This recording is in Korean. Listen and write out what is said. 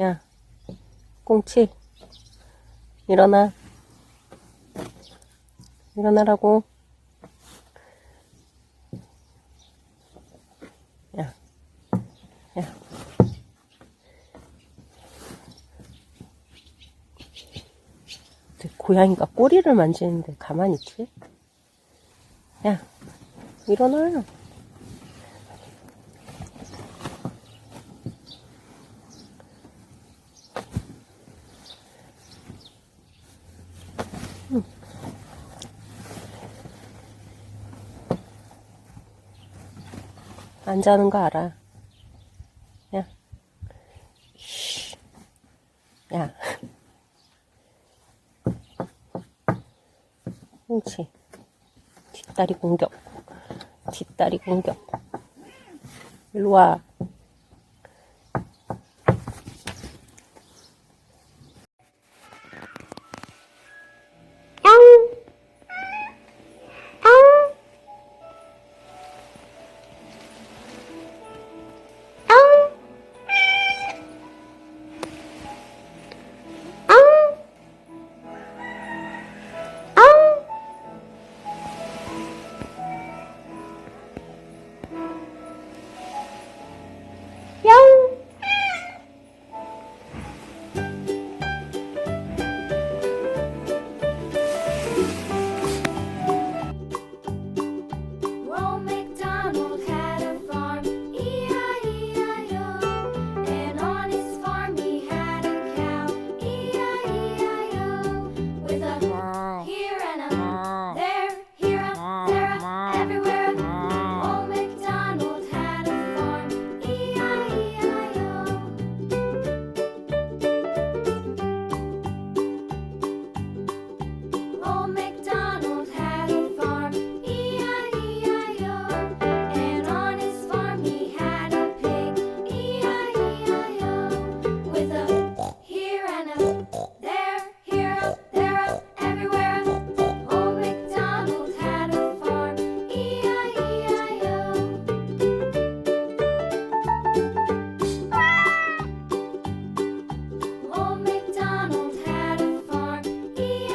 야, 꽁치. 일어나. 일어나라고. 야, 야. 고양이가 꼬리를 만지는데 가만히 있지? 야, 일어나. 안 자는 거 알아. 야. 쉬. 야. 옳지. 뒷다리 공격. 뒷다리 공격. 일로 와.